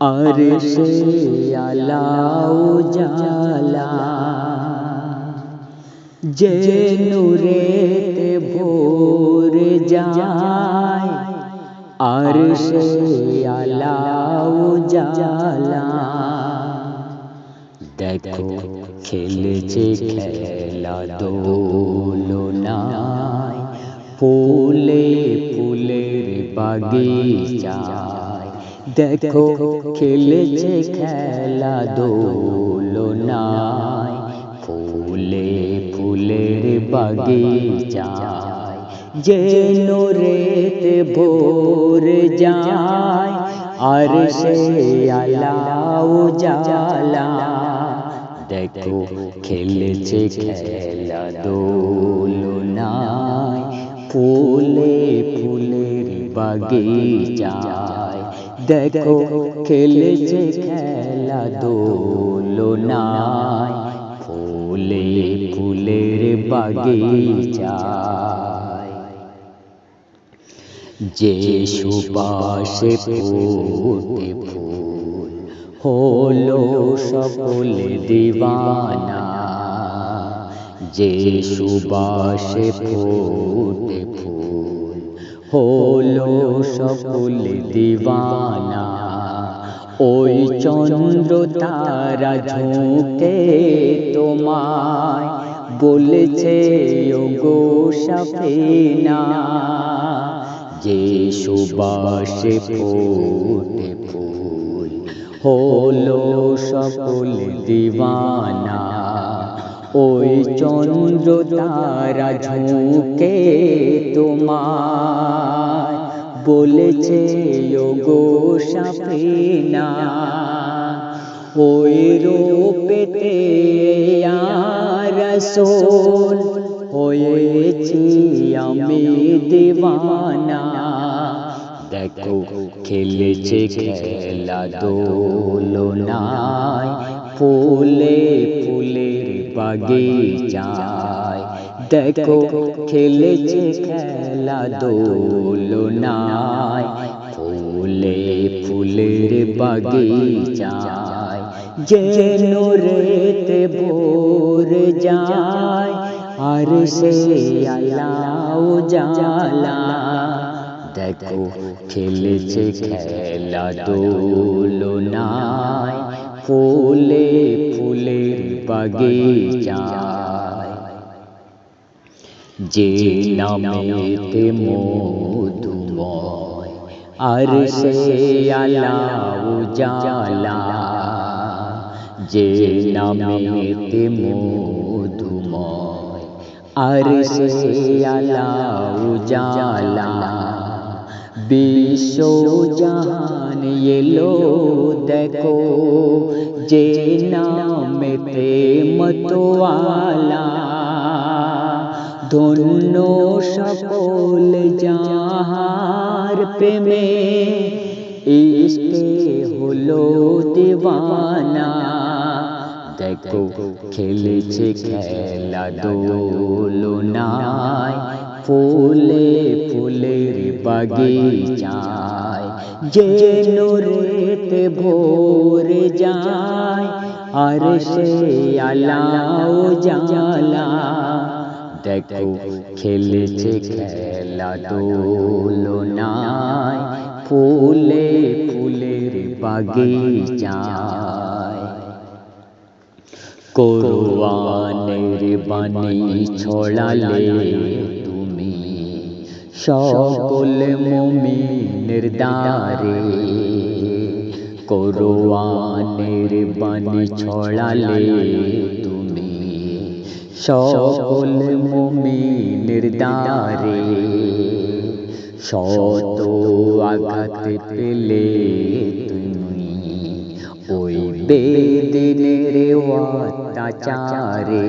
আর সে আলাউ জালা যে নূরেতে ভোর যায় আর সে আলাউ জালা দেখো খেলেছে খেলা দোলনায়, ফুলে ফুলের বাগিচায় দেখো খেলেছে খেলা দোলনায়। ফুলে ফুলের বাগিচায়। যে নোরেতে ভোর যায়, আর সে আলাও জালা দেখো খেলেছে খেলা দোলনায়। ফুলে ফুলের বাগিচায়। দেখো খেলেছে খেলা দোলনায়, ফুলে ফুলের বাগিচায়। যে সুবাসে ফুটে ফুল হলো সকল দিবানা। যে সুবাসে ফুটে ফুল হলো সকল দিবানা। ওই চন্দ্র তারা ঝুঁকে তোমায় বলেছে গো সফিনা, যে সুবাসে ফুটে ফুল হলো সকল দিবানা। ওই চন্দ্র তারা ঝুঁকে তোমার বলেছে গো সাফিনা ওই রূপেতে রসোল হয়েছি আমি দিবানা দেখো খেলেছে খেলা দোলনায় ফুলে বাগিচায় দেখো খেলেছে খেলা দোলনায় ফুলে ফুলের বাগিচায় যে রেতে ভোর যায় আর সে আলাও জালা দেখো খেলেছে খেলা দোলনায় ফুলে, ফুলের বাগিচায় যে নামেতে মধুময়, আর সে আলাউ জালা যে নামেতে মধুময়, আর সে আলাউ জালা বিশ্ব জাহান এলো দেখো যে নামেতে মতোয়ালা ধন্য সকল যাহার প্রেমে ইসকে হলো দিবানা দেখো খেলেছে খেলা দোলনায় ফুলে ফুলের বাগিচায় যে নোরেতে ভোর যায়, আর সে আলাও জালা দেখো, খেলেছে খেলা দোলনায় ফুলে ফুলের বাগিচায়। কোরআনের বাণী ছড়ালে সকল মুমিনের দ্বারে কোরআনের বাণী ছড়ালে তুমি। সকল মুমিনের দ্বারে শত আঘাত পেলে তুমি। ওই বেদিনের অত্যাচারে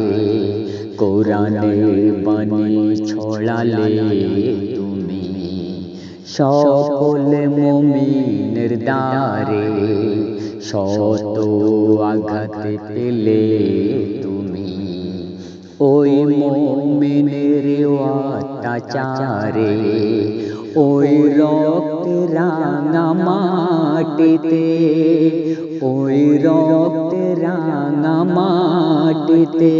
কোরআনের বাণী ছড়ালে তুমি। সকল মুমিনের দ্বারে শত আঘাত পেলে তুমি। ওই মুমিনের অত্যাচারে, ওই রক্ত রাঙা মাটিতে, ওই রক্ত রাঙা মাটিতে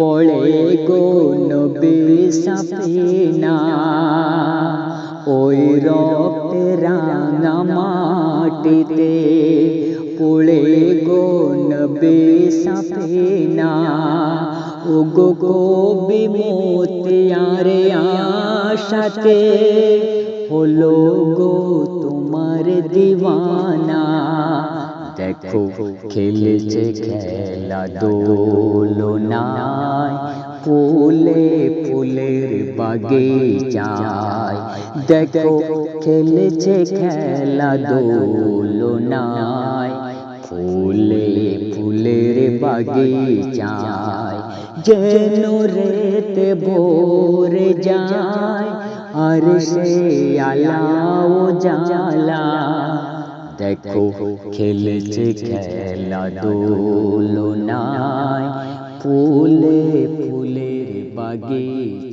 পড়ে গো নবী সাফিনা, ওই রক্ত রাঙা মাটিতে পড়ে গো নবী সাফিনা। ও গো কবি মোতিয়ারে আশাতে হলো গো তোমার দিওয়ানা। দেখো, খেলেছে খেলা দোলনায় ফুলে ফুলের বাগিচায়। দেখো খেলেছে খেলা দোলনায় ফুলে ফুলের বাগিচায়। যেন রেতে ভোরে যায়, আর সে আলাও জালা। দেখো খেলেছে খেলা দোলনায় ফুলে ফুলের বাগিচা